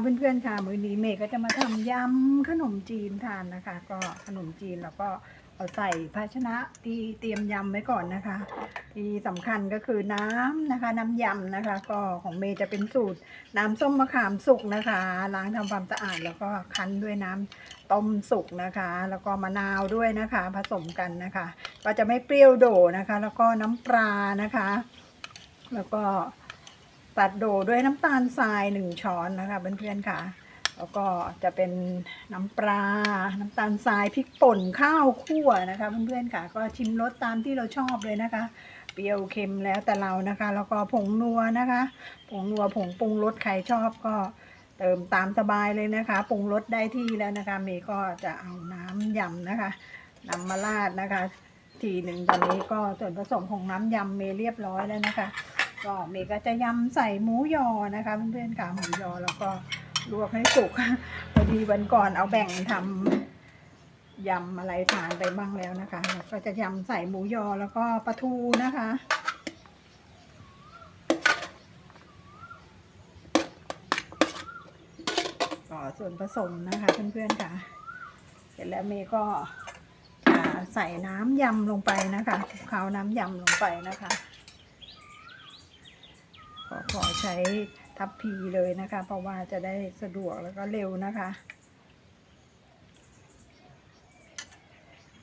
เพื่อนๆค่ะมื้อนี้เมย์ก็จะมาทำยำขนมจีนทานนะคะ ก็ขนมจีนแล้วก็เอาใส่ภาชนะที่เตรียมยำไว้ก่อนนะคะ ที่สำคัญก็คือน้ำนะคะ น้ำยำนะคะ ก็ของเมย์จะเป็นสูตรน้ำส้มมะขามสุกนะคะ ล้างทำความสะอาดแล้วก็คั้นด้วยน้ำต้มสุกนะคะ แล้วก็มะนาวด้วยนะคะ ผสมกันนะคะ ก็จะไม่เปรี้ยวโดนะคะ แล้วก็น้ำปลานะคะ แล้วก็ ตัดโดด้วยน้ำตาลทรายหนึ่งช้อนนะคะเพื่อนๆค่ะ แล้วก็จะเป็นน้ำปลา น้ำตาลทรายพริกป่นข้าวคั่วนะคะเพื่อนๆค่ะ ก็ชิมรสตามที่เราชอบเลยนะคะ เปรี้ยวเค็มแล้วแต่เรานะคะ แล้วก็ผงนัวนะคะ ผงนัวผงปรุงรสใครชอบก็เติมตามสบายเลยนะคะปรุงรสได้ที่แล้วนะคะ เมย์ก็จะเอาน้ำยำนะคะนำมาราดนะคะ ทีหนึ่งตอนนี้ก็ส่วนผสมของน้ำยำเมย์เรียบร้อยแล้วนะคะ ก็เมย์ก็จะยำใส่หมูยอนะคะเพื่อนๆค่ะหมูยอแล้วก็ลวกให้สุกพอดีวันก่อนเอาแบ่งทำยำอะไรทานไปบ้างแล้วนะคะ ก็จะยำใส่หมูยอแล้วก็ปลาทูนะคะก็ส่วนผสมนะคะเพื่อนๆค่ะ เสร็จแล้วเมย์ก็จะใส่น้ำยำลงไปนะคะคลุกเคล้าน้ำยำลงไปนะคะ ก็ขอใช้ทัพพีเลยนะคะ เพราะว่าจะได้สะดวกแล้วก็เร็วนะคะ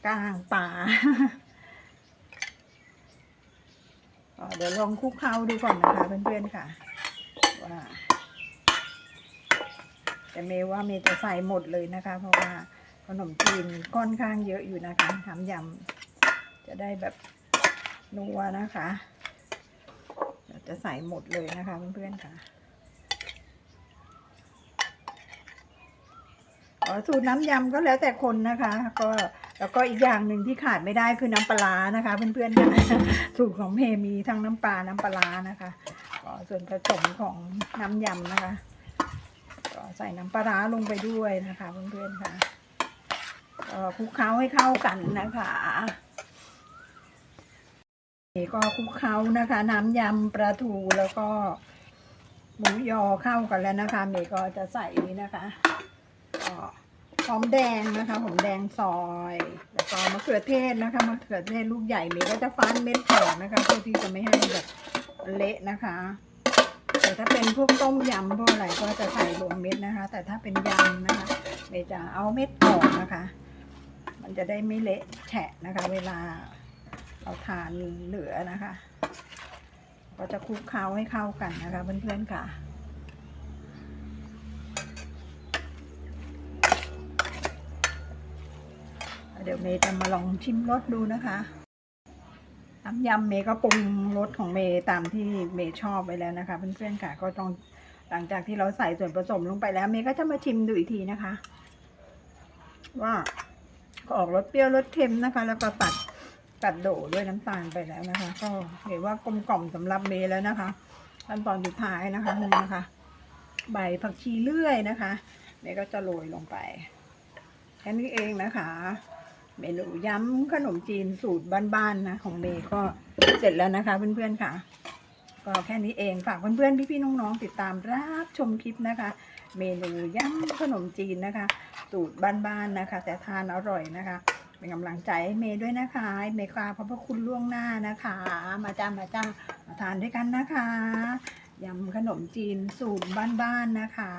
กลางป่าเดี๋ยวลองคุกเคล้าดูก่อนนะคะเพื่อนๆค่ะ ว่า แต่เมว่าเมย์จะใส่หมดเลยนะคะ เพราะว่าขนมจีนค่อนข้างเยอะอยู่นะคะทำยำจะได้แบบนัวนะคะ จะใส่หมดเลยนะคะเพื่อนๆค่ะสูตรน้ำยำก็แล้วแต่คนนะคะ ก็แล้วก็อีกอย่างหนึ่งที่ขาดไม่ได้คือน้ำปลานะคะ เพื่อนๆค่ะสูตรของเมย์มีทั้งน้ำปลาน้ำปลานะคะก็ส่วนผสมของน้ำยำนะคะ ก็ใส่น้ำปลาร้าลงไปด้วยนะคะ เพื่อนๆค่ะก็คลุกเคล้าให้เข้ากันนะคะ นี่ก็คลุกเคล้านะคะ น้ำยำปลาทูแล้วก็หมูยอเข้ากันแล้วนะคะเมย์ก็จะใส่นี้นะคะก็หอมแดงนะคะหอมแดงซอย แล้วก็มะเขือเทศนะคะมะเขือเทศลูกใหญ่เมย์ก็จะฟันเม็ดออกนะคะเพื่อที่จะไม่ให้แบบเละนะคะ แต่ถ้าเป็นพวกต้มยำพวกอะไรก็จะใส่รวมเม็ดนะคะ แต่ถ้าเป็นยำนะคะเมย์จะเอาเม็ดออกนะคะ มันจะได้ไม่เละแฉะนะคะ เวลา เราทานเหลือนะคะ ก็จะคลุกเคล้าให้เข้ากันนะคะเพื่อนๆค่ะเดี๋ยวเมย์จะมาลองชิมรสดูนะคะน้ำยำเมย์ก็ปรุงรสของเมย์ตามที่เมย์ชอบไว้แล้วนะคะ เพื่อนๆค่ะก็ต้องหลังจากที่เราใส่ส่วนผสมลงไปแล้ว เมย์ก็จะมาชิมดูอีกทีนะคะ ว่าออกรสเปรี้ยวรสเค็มนะคะ แล้วก็ตัด ตัดโดด้วยน้ำตาลไปแล้วนะคะ ก็เห็นว่ากลมกล่อมสำหรับเมย์แล้วนะคะขั้นตอนสุดท้ายนะคะนี่นะคะ ใบผักชีเลื่อยนะคะเมย์ก็จะโรยลงไปแค่นี้เองนะคะ เมนูยำขนมจีนสูตรบ้านๆนะของเมย์ก็เสร็จแล้วนะคะ เพื่อนๆค่ะ ก็แค่นี้เองฝากเพื่อนๆพี่ๆน้องๆติดตามรับชมคลิปนะคะ เมนูยำขนมจีนนะคะ สูตรบ้านๆนะคะ แต่ทานอร่อยนะคะ เป็นกำลังใจให้เมย์ด้วยนะคะเมย์กราบขอบพระคุณล่วงหน้านะคะ มาจ้ามาจ้ามาทานด้วยกันนะคะยำขนมจีนสูตรบ้านๆนะคะ